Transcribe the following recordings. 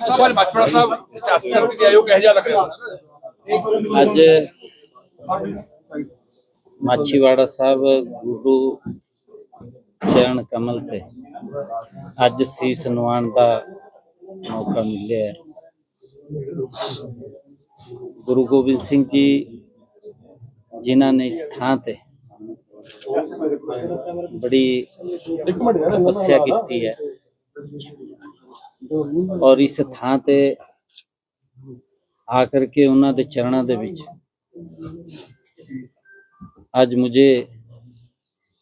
ਸਵਾਲ ਬਚਪਨ ਸਾਹਿਬ ਸਿਆਸੀ ਜਨਰਲ ਕੇ ਆਇਓ ਜਿਹਾ ਲੱਗ ਰਿਹਾ? ਅੱਜ ਮਾਛੀਵਾੜਾ ਸਾਹਿਬ ਗੁਰੂ ਚਰਨ ਕਮਲ ਤੇ ਅੱਜ ਸੀਸ ਨਵਾਉਣ ਦਾ ਮੌਕਾ ਮਿਲਿਆ ਗੁਰੂ ਗੋਬਿੰਦ ਸਿੰਘ ਜੀ ਜਿਨ੍ਹਾਂ ਨੇ ਇਸ ਥਾਂ ਤੇ ਬੜੀ ਤਪੱਸਿਆ ਕੀਤੀ ਹੈ। ਔਰ ਇਸ ਥਾਂ ਤੇ ਆਕਰ ਕੇ ਉਹਨਾਂ ਦੇ ਚਰਨਾਂ ਦੇ ਵਿੱਚ ਅੱਜ ਮੁਝੇ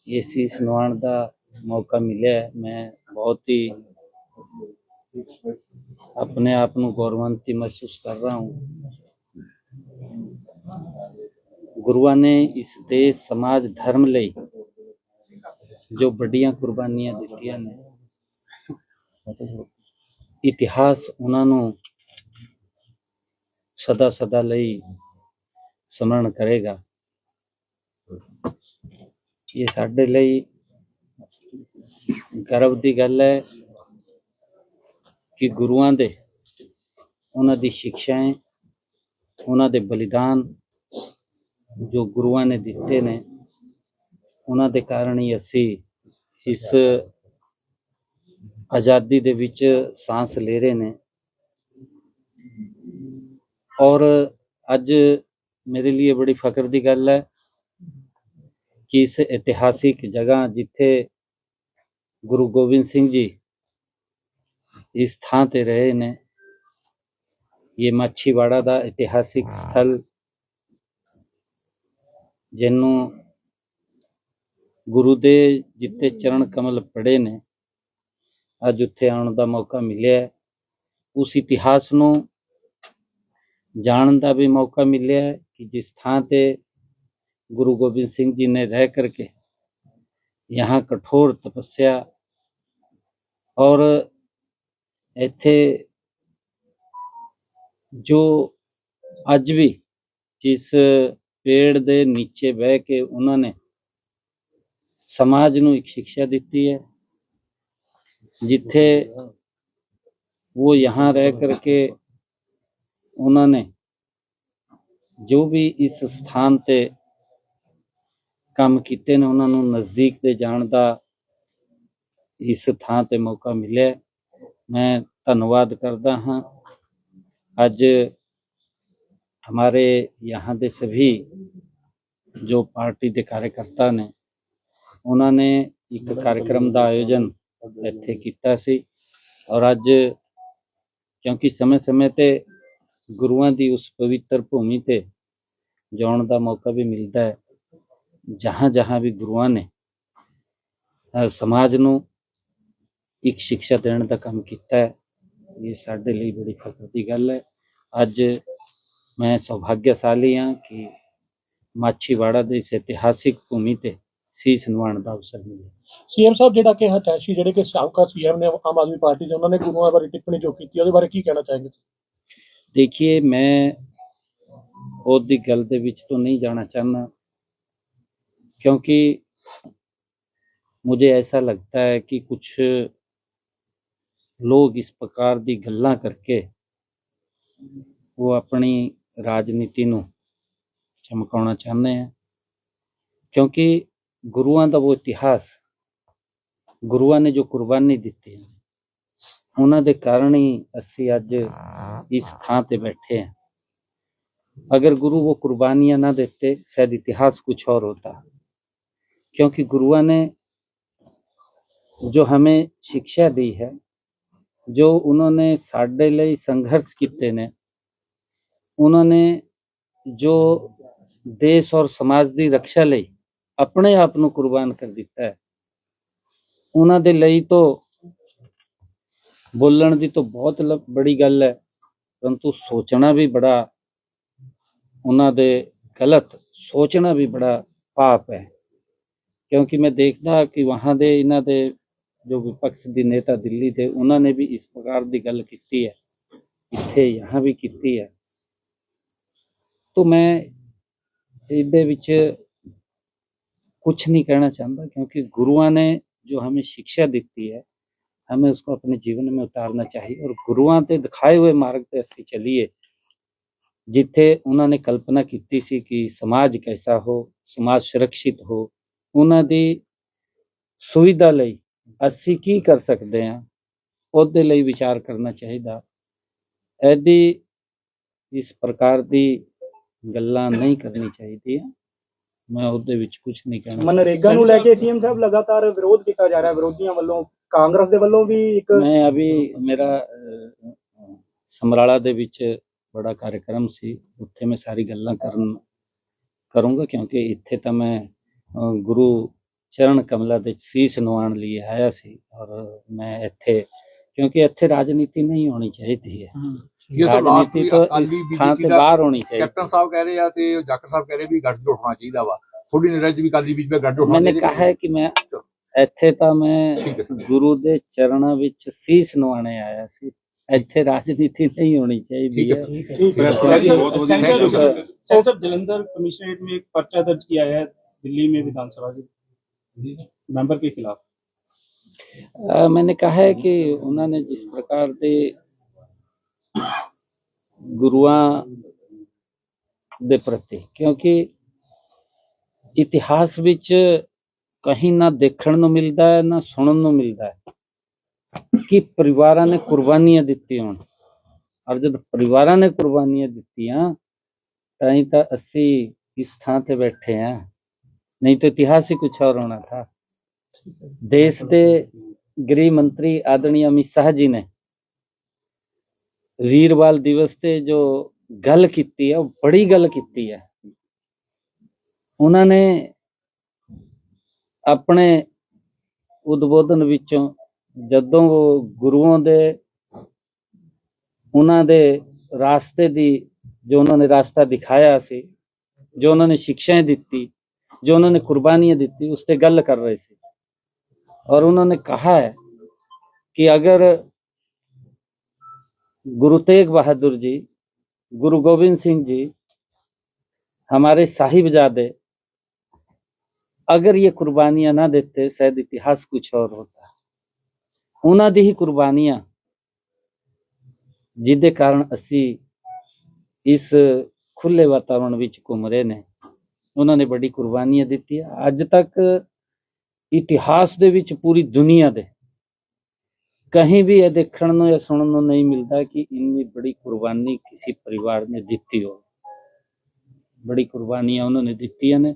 ਇਹ ਸੀਸ ਨਵਾਉਣ ਦਾ ਮੌਕਾ ਮਿਲਿਆ ਹੈ। ਮੈਂ ਬਹੁਤ ਹੀ ਆਪਣੇ ਆਪ ਨੂੰ ਗੌਰਵੰਤੀ ਮਹਿਸੂਸ ਕਰ ਰਹਾ ਹੂੰ ਗੁਰੂਆਂ ਨੇ ਇਸ ਦੇਸ਼ ਸਮਾਜ ਧਰਮ ਲਈ ਜੋ ਵੱਡੀਆਂ ਕੁਰਬਾਨੀਆਂ ਦਿੱਤੀਆਂ ਨੇ ਇਤਿਹਾਸ ਉਹਨਾਂ ਨੂੰ ਸਦਾ ਸਦਾ ਲਈ ਸਮਰਨ ਕਰੇਗਾ। ਇਹ ਸਾਡੇ ਲਈ ਗਰਵ ਦੀ ਗੱਲ ਹੈ ਕਿ ਗੁਰੂਆਂ ਦੇ ਉਹਨਾਂ ਦੀ ਸਿੱਖਿਆएं ਉਹਨਾਂ ਦੇ ਬਲੀਦਾਨ ਜੋ ਗੁਰੂਆਂ ਨੇ ਦਿੱਤੇ ਨੇ, ਉਹਨਾਂ ਦੇ ਕਾਰਨ ਹੀ ਅਸੀਂ ਇਸ ਆਜ਼ਾਦੀ ਦੇ ਵਿੱਚ ਸਾਹ ਲੈ ਰਹੇ ਨੇ। ਔਰ ਅੱਜ ਮੇਰੇ ਲਈ ਬੜੀ ਫਖਰ ਦੀ ਗੱਲ ਹੈ ਕਿ ਇਸ ਇਤਿਹਾਸਿਕ ਜਗ੍ਹਾ ਜਿੱਥੇ ਗੁਰੂ ਗੋਬਿੰਦ ਸਿੰਘ ਜੀ ਇਸ ਥਾਂ ਤੇ ਰਹੇ ਨੇ ਇਹ ਮਾਛੀਵਾੜਾ ਦਾ ਇਤਿਹਾਸਿਕ ਸਥਲ ਜਿਹਨੂੰ ਗੁਰੂ ਦੇ ਜਿੱਤੇ ਚਰਨ ਕਮਲ ਪੜੇ ਨੇ। ਅੱਜ ਉੱਥੇ ਆਉਣ ਦਾ ਮੌਕਾ ਮਿਲਿਆ ਹੈ। ਉਸ ਇਤਿਹਾਸ ਨੂੰ ਜਾਣਨ ਦਾ ਵੀ ਮੌਕਾ ਮਿਲਿਆ ਹੈ ਕਿ ਜਿਸ ਥਾਂ ਤੇ ਗੁਰੂ ਗੋਬਿੰਦ ਸਿੰਘ जी ने रह करके यहाँ कठोर तपस्या और ਇੱਥੇ ਜੋ ਅੱਜ ਵੀ ਜਿਸ ਪੇੜ ਦੇ ਨੀਚੇ ਬਹਿ ਕੇ ਉਹਨਾਂ ਨੇ ਸਮਾਜ ਨੂੰ ਇੱਕ ਸਿੱਖਿਆ ਦਿੱਤੀ ਹੈ ਜਿੱਥੇ ਉਹ यहाँ रह करके ਉਹਨਾਂ ਨੇ ਜੋ ਵੀ ਇਸ ਸਥਾਨ ਤੇ ਕੰਮ ਕੀਤੇ ਨੇ ਉਹਨਾਂ ਨੂੰ ਨਜ਼ਦੀਕ ਤੇ ਜਾਣ ਦਾ ਇਸ ਥਾਂ ਤੇ ਮੌਕਾ ਮਿਲਿਆ ਹੈ। ਮੈਂ ਧੰਨਵਾਦ ਕਰਦਾ ਹਾਂ ਅੱਜ हमारे यहाँ ਦੇ सभी ਜੋ ਪਾਰਟੀ ਦੇ ਕਾਰਜਕਰਤਾ ਨੇ ਉਹਨਾਂ ਨੇ ਇੱਕ ਕਾਰਜਕ੍ਰਮ ਦਾ ਆਯੋਜਨ ਇੱਥੇ ਕੀਤਾ ਸੀ। ਔਰ ਅੱਜ ਕਿਉਂਕਿ ਸਮੇਂ-ਸਮੇਂ ਤੇ ਗੁਰੂਆਂ ਦੀ ਉਸ ਪਵਿੱਤਰ ਭੂਮੀ ਤੇ ਜਾਣ ਦਾ ਮੌਕਾ ਵੀ ਮਿਲਦਾ ਹੈ। ਜਹਾਂ ਜਹਾਂ ਵੀ ਗੁਰੂਆਂ ਨੇ ਸਮਾਜ ਨੂੰ ਇੱਕ ਸਿੱਖਿਆ ਦੇਣ ਦਾ ਕੰਮ ਕੀਤਾ ਹੈ, ਇਹ ਸਾਡੇ ਲਈ ਬੜੀ ਫਖਰ ਦੀ ਗੱਲ ਹੈ। ਅੱਜ ਮੈਂ ਸੌਭਾਗਿਆਸ਼ਾਲੀ ਹਾਂ ਕਿ ਮਾਛੀਵਾੜਾ ਦੇ ਇਸ ਇਤਿਹਾਸਿਕ ਭੂਮੀ ਤੇ ਸੀ ਸਨਮਾਨ ਦਾ ਅਵਸਰ ਮਿਲਿਆ। ਸੀਐਮ ਸਾਹਿਬ ਜਿਹੜਾ ਕਿ ਹਤੈਸ਼ੀ ਜਿਹੜੇ ਕਿ ਸਾਬਕਾ ਸੀਐਮ ਨੇ ਆਮ ਆਦਮੀ ਪਾਰਟੀ ਦੇ ਉਹਨਾਂ ਨੇ ਗੁਰੂਆਂ ਬਾਰੇ ਟਿੱਪਣੀ ਜੋ ਕੀਤੀ ਉਹਦੇ ਬਾਰੇ ਕੀ ਕਹਿਣਾ ਚਾਹੇਂਗੇ ਦੇਖिए ਮੈਂ ਉਹਦੀ ਗੱਲ ਦੇ ਵਿੱਚ ਤੋਂ ਨਹੀਂ ਜਾਣਾ ਚਾਹਨਾ क्योंकि मुझे ऐसा लगता है कि कुछ लोग इस प्रकार की गल् करके वो अपनी राजनीति ਨੂੰ ਚਮਕਾਉਣਾ ਚਾਹੁੰਦੇ ਆ। ਕਿਉਂਕਿ ਗੁਰੂਆਂ ਦਾ ਉਹ ਇਤਿਹਾਸ ਗੁਰੂਆਂ ਨੇ ਜੋ ਕੁਰਬਾਨੀ ਦਿੱਤੀ ਹੈ ਉਹਨਾਂ ਦੇ ਕਾਰਨ ਹੀ ਅਸੀਂ ਅੱਜ इस थां पे बैठे हैं अगर गुरु वो कुर्बानियां ना देते शायद इतिहास कुछ और होता क्योंकि गुरुआ ने जो हमें शिक्षा दी है जो उन्होंने साढ़े ਲਈ ਸੰਘਰਸ਼ ਕੀਤੇ ਨੇ ਉਹਨਾਂ ਨੇ ਜੋ ਦੇਸ਼ ਔਰ ਸਮਾਜ ਦੀ ਰੱਖਿਆ ਲਈ ਆਪਣੇ ਆਪ ਨੂੰ ਕੁਰਬਾਨ ਕਰ ਦਿੱਤਾ ਹੈ ਉਹਨਾਂ ਦੇ ਲਈ ਤੋਂ ਬੋਲਣ ਦੀ ਤਾਂ ਬਹੁਤ ਲ- ਬੜੀ ਗੱਲ ਹੈ परंतु सोचना भी बड़ा उन्होंने गलत सोचना भी बड़ा पाप है क्योंकि मैं देखदा कि वहाँ दे इन्हों दे जो विपक्ष के नेता दिल्ली थे उन्होंने भी इस प्रकार की गल की है इत्थे यहाँ भी की है तो मैं ਇਹਦੇ ਵਿੱਚ ਕੁਝ ਨਹੀਂ ਕਹਿਣਾ ਚਾਹੁੰਦਾ ਕਿਉਂਕਿ ਗੁਰੂਆਂ ਨੇ ਜੋ ਹਮੇ ਸਿੱਖਿਆ ਦਿੱਤੀ ਹੈ हमें उसको अपने जीवन में उतारना चाहिए और ਗੁਰੂਆਂ ਤੇ ਦਿਖਾਏ ਹੋਏ ਮਾਰਗ ਤੇ ਅਸੀਂ ਚੱਲੀਏ ਜਿੱਥੇ ਉਹਨਾਂ ਨੇ ਕਲਪਨਾ ਕੀਤੀ ਸੀ ਕਿ ਸਮਾਜ ਕੈਸਾ ਹੋ ਸਮਾਜ ਸੁਰੱਖਿਅਤ ਹੋ ਉਹਨਾਂ ਦੀ ਸੁਵਿਧਾ ਲਈ ਅਸੀਂ ਕੀ ਕਰ ਸਕਦੇ ਹਾਂ ਉਹਦੇ ਲਈ ਵਿਚਾਰ ਕਰਨਾ ਚਾਹੀਦਾ ਐਦੀ ਇਸ ਪ੍ਰਕਾਰ ਦੀ ਗੱਲਾਂ ਨਹੀਂ ਕਰਨੀ ਚਾਹੀਦੀਆਂ ਮੈਂ ਉਹਦੇ ਵਿੱਚ ਕੁਝ ਨਹੀਂ ਕਹਿਣਾ। ਮਨਰੇਗਾ ਨੂੰ ਲੈ ਕੇ ਸੀਐਮ ਸਾਹਿਬ ਲਗਾਤਾਰ ਵਿਰੋਧ ਕੀਤਾ ਜਾ ਰਿਹਾ ਵਿਰੋਧੀਆਂ ਵੱਲੋਂ ਕਾਂਗਰਸ ਦੇ ਵੱਲੋਂ ਵੀ ਇੱਕ ਮੈਂ ਅਭੀ ਮੇਰਾ ਸਮਰਾਲਾ ਦੇ ਵਿੱਚ ਬੜਾ ਕਾਰਜਕ੍ਰਮ ਸੀ। ਉੱਥੇ ਮੈਂ ਸਾਰੀ ਗੱਲਾਂ ਕਰਨ ਕਰੂੰਗਾ ਕਿਉਂਕਿ ਇੱਥੇ ਤਾਂ ਮੈਂ ਗੁਰੂ ਚਰਨ ਕਮਲਾ ਦੇ ਸੀਸ ਨਵਾਉਣ ਲਈ ਆਇਆ ਸੀ ਔਰ ਮੈਂ ਇੱਥੇ ਕਿਉਂਕਿ ਇੱਥੇ ਰਾਜਨੀਤੀ ਨਹੀਂ ਹੋਣੀ ਚਾਹੀਦੀ ਹੈ। ਇਹ ਸਭ ਲਾਸਟ ਰਾਜਨੀਤੀ ਤਾਂ ਅਕਾਲੀ ਇਸ ਥਾਂ ਬੀਜੇਪੀ ਤੇ ਦਾ ਬਾਹਰ ਹੋਣੀ ਚਾਹੀਦੀ ਕੈਪਟਨ ਸਾਹਿਬ ਕਹਿ ਰਹੇ ਆ ਤੇ ਜਾਖੜ ਸਾਹਿਬ ਕਹਿ ਰਹੇ ਵੀ ਗੱਠਜੋੜ ਹੋਣਾ ਚਾਹੀਦਾ ਵਾ ਥੋੜੀ ਨਜ਼ਰ ਚ ਵੀ ਅਕਾਲੀ ਬੀਜ ਵਿੱਚ ਗੱਠਜੋੜ ਹੋਣਾ मैंने ਚਾਹੀਦਾ कहा है कि मैं ਇੱਥੇ ਤਾਂ ਮੈਂ ਠੀਕ ਹੈ ਸਰ ਗੁਰੂ ਦੇ ਚਰਨਾਂ ਵਿੱਚ ਸੀਸ ਨਵਾਣੇ ਆਇਆ ਸੀ ਇੱਥੇ ਰਾਜਨੀਤੀ ਨਹੀਂ ਹੋਣੀ ਚਾਹੀਦੀ ਠੀਕ ਹੈ ਹੈ ਸਰ ਠੀਕ ਹੈ सेंसर- बहुत बहुत censor- thank you, sir. Censor Jalandhar commissionerate में एक पर्चा दर्ज किया है दिल्ली में विधानसभा के मेंबर के खिलाफ ਅਹ मैंने कहा है कि उन्होंने जिस प्रकार ਦੇ ਗੁਰੂਆਂ ਦੇ ਪ੍ਰਤੀ ਕਿਉਂਕਿ ਇਤਿਹਾਸ ਵਿੱਚ ਕਹੀਂ ਨਾ ਦੇਖਣ ਨੂੰ ਮਿਲਦਾ ਹੈ ਨਾ ਸੁਣਨ ਨੂੰ ਮਿਲਦਾ ਹੈ। ਕਿ ਪਰਿਵਾਰਾਂ ਨੇ ਕੁਰਬਾਨੀਆਂ ਦਿੱਤੀਆਂ ਹੋਣ। ਔਰ ਜਦ ਪਰਿਵਾਰਾਂ ਨੇ ਕੁਰਬਾਨੀਆਂ ਦਿੱਤੀਆਂ ਤਾਂ ਹੀ ਤਾਂ ਅਸੀਂ ਇਸ ਥਾਂ ਤੇ ਬੈਠੇ ਹਾਂ ਨਹੀਂ ਤਾਂ ਇਤਿਹਾਸ ਹੀ ਕੁਝ ਹੋਰ ਹੋਣਾ था ਦੇਸ਼ ਦੇ ਗ੍ਰਹਿ ਮੰਤਰੀ ਆਦਰਣੀ ਅਮਿਤ ਸ਼ਾਹ ਜੀ ਨੇ ਵੀਰਵਾਲ ਦਿਵਸ ਤੇ ਜੋ ਗੱਲ ਕੀਤੀ ਹੈ ਉਹ ਬੜੀ ਗੱਲ ਕੀਤੀ ਹੈ ਉਹਨਾਂ ਨੇ ਆਪਣੇ ਉਦਬੋਧਨ ਵਿੱਚੋਂ ਜਦੋਂ ਉਹ ਗੁਰੂਆਂ ਦੇ ਉਹਨਾਂ ਦੇ ਰਾਸਤੇ ਦੀ ਜੋ ਉਹਨਾਂ ਨੇ ਰਾਸਤਾ ਦਿਖਾਇਆ ਸੀ ਜੋ ਉਹਨਾਂ ਨੇ ਸਿੱਖਿਆ ਦਿੱਤੀ ਜੋ ਉਹਨਾਂ ਨੇ ਕੁਰਬਾਨੀਆਂ ਦਿੱਤੀ ਉਸ ਤੇ ਗੱਲ ਕਰ ਰਹੇ ਸੀ और उन्होंने कहा है कि अगर गुरु तेग बहादुर जी गुरु गोविंद सिंह जी हमारे साहिबजादे अगर ये कुर्बानियां ना देते शायद इतिहास कुछ और होता ਉਹਨਾਂ ਦੀ ਹੀ ਕੁਰਬਾਨੀਆਂ ਜਿਹਦੇ ਕਾਰਨ ਅਸੀਂ ਇਸ ਖੁੱਲੇ ਵਾਤਾਵਰਣ ਵਿੱਚ ਘੁੰਮ ਰਹੇ ਨੇ ਉਹਨਾਂ ਨੇ ਬੜੀ ਕੁਰਬਾਨੀਆਂ ਦਿੱਤੀਆਂ ਅੱਜ ਤੱਕ ਇਤਿਹਾਸ ਦੇ ਵਿੱਚ ਪੂਰੀ ਦੁਨੀਆ ਦੇ ਕहीं भी ਇਹ ਦੇਖਣ ਨੂੰ ਜਾਂ ਸੁਣਨ ਨੂੰ ਨਹੀਂ ਮਿਲਦਾ ਕਿ ਇੰਨੀ ਬੜੀ ਕੁਰਬਾਨੀ ਕਿਸੇ ਪਰਿਵਾਰ ਨੇ ਦਿੱਤੀ ਹੋ ਬੜੀ ਕੁਰਬਾਨੀਆਂ ਉਹਨਾਂ ਨੇ ਦਿੱਤੀਆਂ ਨੇ